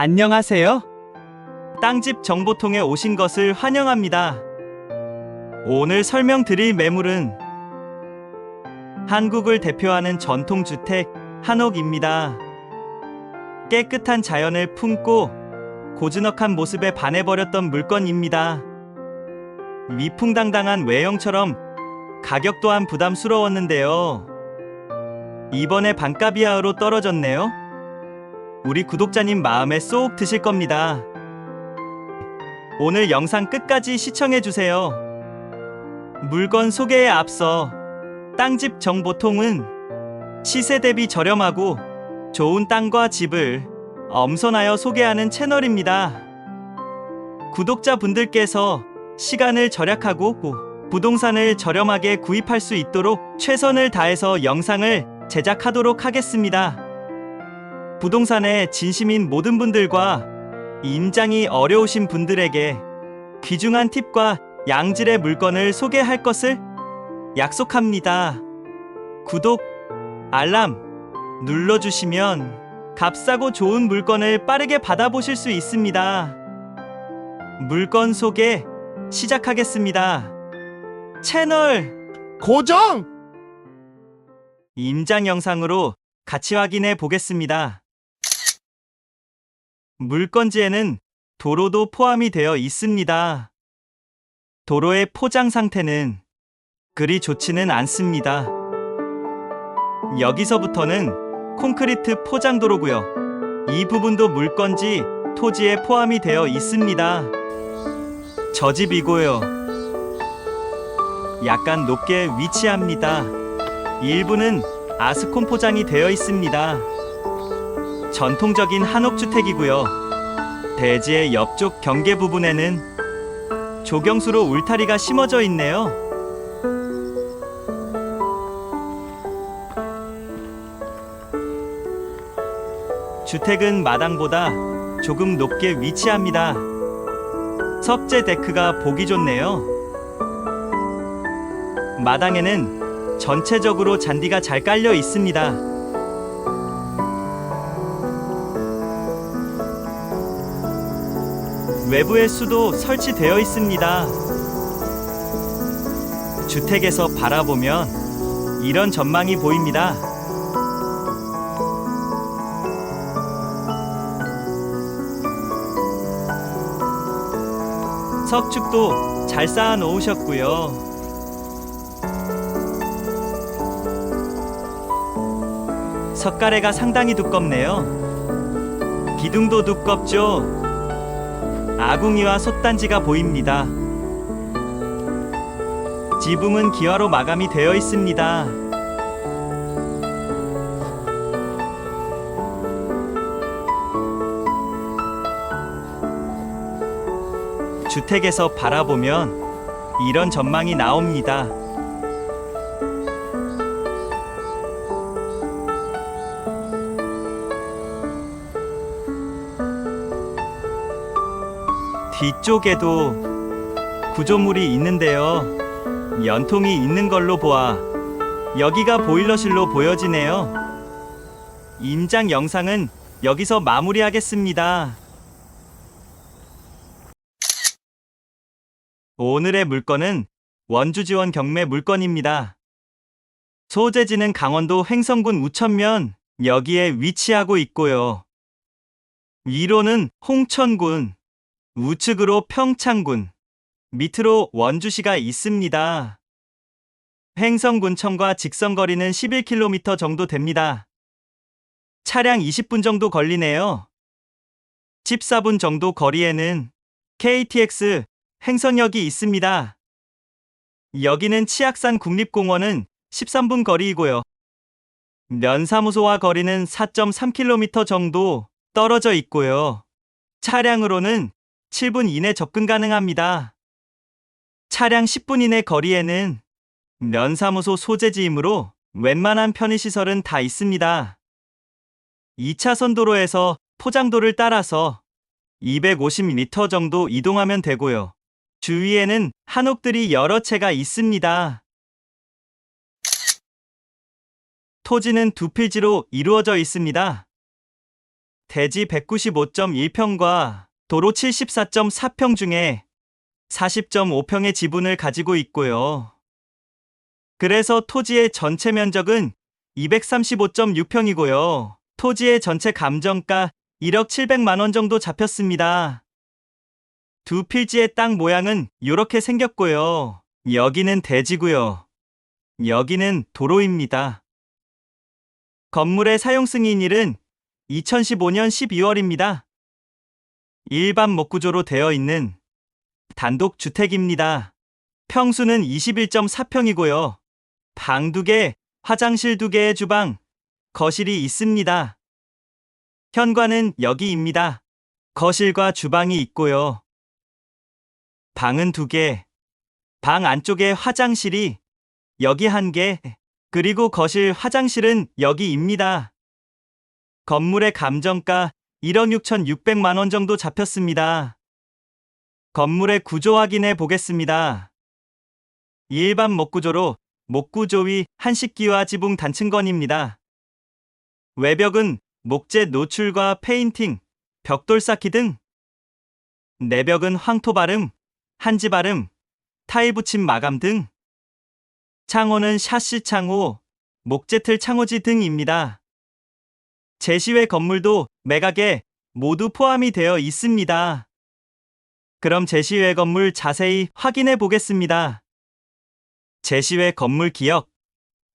안녕하세요. 땅집 정보통에 오신 것을 환영합니다. 오늘 설명드릴 매물은 한국을 대표하는 전통주택 한옥입니다. 깨끗한 자연을 품고 고즈넉한 모습에 반해버렸던 물건입니다. 위풍당당한 외형처럼 가격 또한 부담스러웠는데요. 이번에 반값 이하로 떨어졌네요. 우리 구독자님 마음에 쏙 드실 겁니다. 오늘 영상 끝까지 시청해주세요. 물건 소개에 앞서 땅집 정보통은 시세 대비 저렴하고 좋은 땅과 집을 엄선하여 소개하는 채널입니다. 구독자분들께서 시간을 절약하고 부동산을 저렴하게 구입할 수 있도록 최선을 다해서 영상을 제작하도록 하겠습니다. 부동산에 진심인 모든 분들과 임장이 어려우신 분들에게 귀중한 팁과 양질의 물건을 소개할 것을 약속합니다. 구독, 알람 눌러주시면 값싸고 좋은 물건을 빠르게 받아보실 수 있습니다. 물건 소개 시작하겠습니다. 채널 고정! 임장 영상으로 같이 확인해 보겠습니다. 물건지에는 도로도 포함이 되어 있습니다. 도로의 포장 상태는 그리 좋지는 않습니다. 여기서부터는 콘크리트 포장 도로고요. 이 부분도 물건지 토지에 포함이 되어 있습니다. 저 집이고요. 약간 높게 위치합니다. 일부는 아스콘 포장이 되어 있습니다. 전통적인 한옥주택이고요. 대지의 옆쪽 경계 부분에는 조경수로 울타리가 심어져 있네요. 주택은 마당보다 조금 높게 위치합니다. 석재 데크가 보기 좋네요. 마당에는 전체적으로 잔디가 잘 깔려 있습니다. 외부에 수도 설치되어 있습니다. 주택에서 바라보면 이런 전망이 보입니다. 석축도 잘 쌓아 놓으셨고요. 석가래가 상당히 두껍네요. 기둥도 두껍죠. 아궁이와 솥단지가 보입니다. 지붕은 기와로 마감이 되어 있습니다. 주택에서 바라보면 이런 전망이 나옵니다. 뒤쪽에도 구조물이 있는데요. 연통이 있는 걸로 보아 여기가 보일러실로 보여지네요. 임장 영상은 여기서 마무리하겠습니다. 오늘의 물건은 원주 지원 경매 물건입니다. 소재지는 강원도 횡성군 우천면 여기에 위치하고 있고요. 위로는 홍천군, 우측으로 평창군, 밑으로 원주시가 있습니다. 횡성군청과 직선거리는 11km 정도 됩니다. 차량 20분 정도 걸리네요. 14분 정도 거리에는 KTX 행선역이 있습니다. 여기는 치악산 국립공원은 13분 거리이고요. 면사무소와 거리는 4.3km 정도 떨어져 있고요. 차량으로는 7분 이내 접근 가능합니다. 차량 10분 이내 거리에는 면사무소 소재지이므로 웬만한 편의시설은 다 있습니다. 2차선 도로에서 포장도를 따라서 250m 정도 이동하면 되고요. 주위에는 한옥들이 여러 채가 있습니다. 토지는 두 필지로 이루어져 있습니다. 대지 195.1평과 도로 74.4평 중에 40.5평의 지분을 가지고 있고요. 그래서 토지의 전체 면적은 235.6평이고요. 토지의 전체 감정가 1억 700만 원 정도 잡혔습니다. 두 필지의 땅 모양은 이렇게 생겼고요. 여기는 대지고요. 여기는 도로입니다. 건물의 사용 승인일은 2015년 12월입니다. 일반 목구조로 되어 있는 단독 주택입니다. 평수는 21.4평이고요. 방 2개, 화장실 2개의 주방, 거실이 있습니다. 현관은 여기입니다. 거실과 주방이 있고요. 방은 2개, 방 안쪽에 화장실이 여기 한 개, 그리고 거실 화장실은 여기입니다. 건물의 감정가 1억 6,600만 원 정도 잡혔습니다. 건물의 구조 확인해 보겠습니다. 일반 목구조로 목구조 위 한식기와 지붕 단층건입니다. 외벽은 목재 노출과 페인팅, 벽돌 쌓기 등 내벽은 황토 바름, 한지 바름, 타일 붙임 마감 등 창호는 샤시 창호, 목재틀 창호지 등입니다. 제시외 건물도 매각에 모두 포함이 되어 있습니다. 그럼 제시외 건물 자세히 확인해 보겠습니다. 제시외 건물 기역,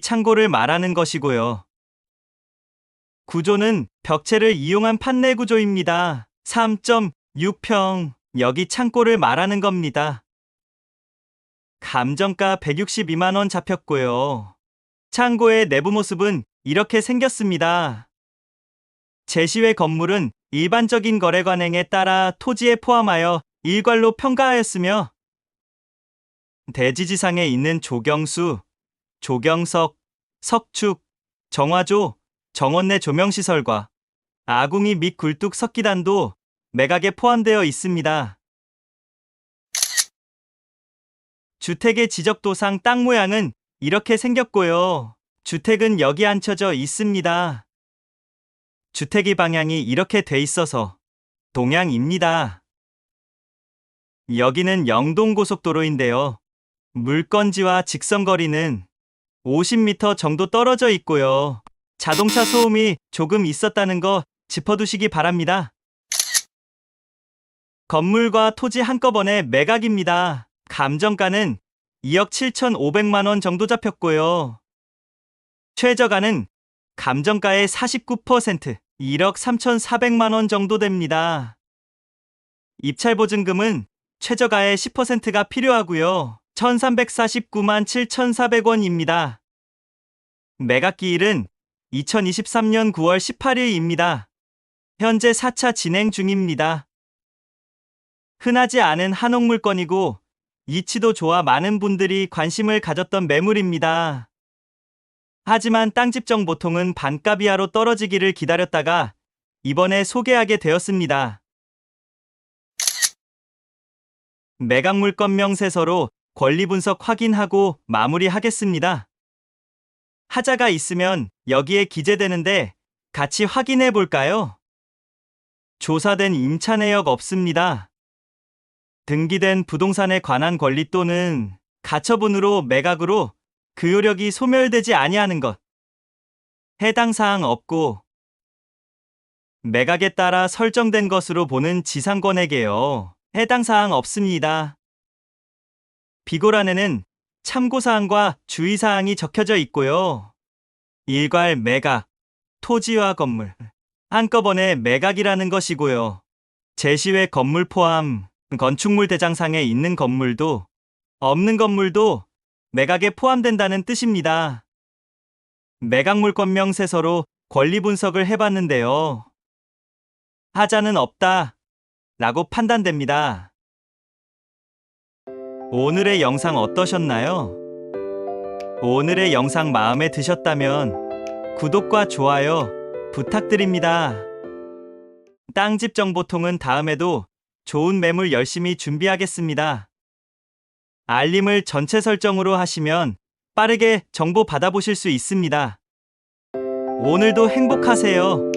창고를 말하는 것이고요. 구조는 벽체를 이용한 판넬 구조입니다. 3.6평, 여기 창고를 말하는 겁니다. 감정가 162만 원 잡혔고요. 창고의 내부 모습은 이렇게 생겼습니다. 제시외 건물은 일반적인 거래 관행에 따라 토지에 포함하여 일괄로 평가하였으며 대지지상에 있는 조경수, 조경석, 석축, 정화조, 정원 내 조명시설과 아궁이 및 굴뚝 석기단도 매각에 포함되어 있습니다. 주택의 지적도상 땅 모양은 이렇게 생겼고요. 주택은 여기 앉혀져 있습니다. 주택의 방향이 이렇게 돼 있어서 동향입니다. 여기는 영동고속도로인데요. 물건지와 직선거리는 50m 정도 떨어져 있고요. 자동차 소음이 조금 있었다는 거 짚어두시기 바랍니다. 건물과 토지 한꺼번에 매각입니다. 감정가는 2억 7,500만 원 정도 잡혔고요. 최저가는 감정가의 49%, 1억 3,400만 원 정도 됩니다. 입찰 보증금은 최저가의 10%가 필요하고요. 1,349만 7,400원입니다. 매각 기일은 2023년 9월 18일입니다. 현재 4차 진행 중입니다. 흔하지 않은 한옥 물건이고 이치도 좋아 많은 분들이 관심을 가졌던 매물입니다. 하지만 땅집 정 보통은 반값 이하로 떨어지기를 기다렸다가 이번에 소개하게 되었습니다. 매각 물건 명 세서로 권리 분석 확인하고 마무리하겠습니다. 하자가 있으면 여기에 기재되는데 같이 확인해 볼까요? 조사된 임차 내역 없습니다. 등기된 부동산에 관한 권리 또는 가처분으로 매각으로 그 효력이 소멸되지 아니하는 것. 해당 사항 없고 매각에 따라 설정된 것으로 보는 지상권에게요. 해당 사항 없습니다. 비고란에는 참고사항과 주의사항이 적혀져 있고요. 일괄 매각, 토지와 건물, 한꺼번에 매각이라는 것이고요. 제시외 건물 포함 건축물 대장상에 있는 건물도 없는 건물도 매각에 포함된다는 뜻입니다. 매각 물건 명세서로 권리 분석을 해봤는데요. 하자는 없다 라고 판단됩니다. 오늘의 영상 어떠셨나요? 오늘의 영상 마음에 드셨다면 구독과 좋아요 부탁드립니다. 땅집 정보통은 다음에도 좋은 매물 열심히 준비하겠습니다. 알림을 전체 설정으로 하시면 빠르게 정보 받아보실 수 있습니다. 오늘도 행복하세요.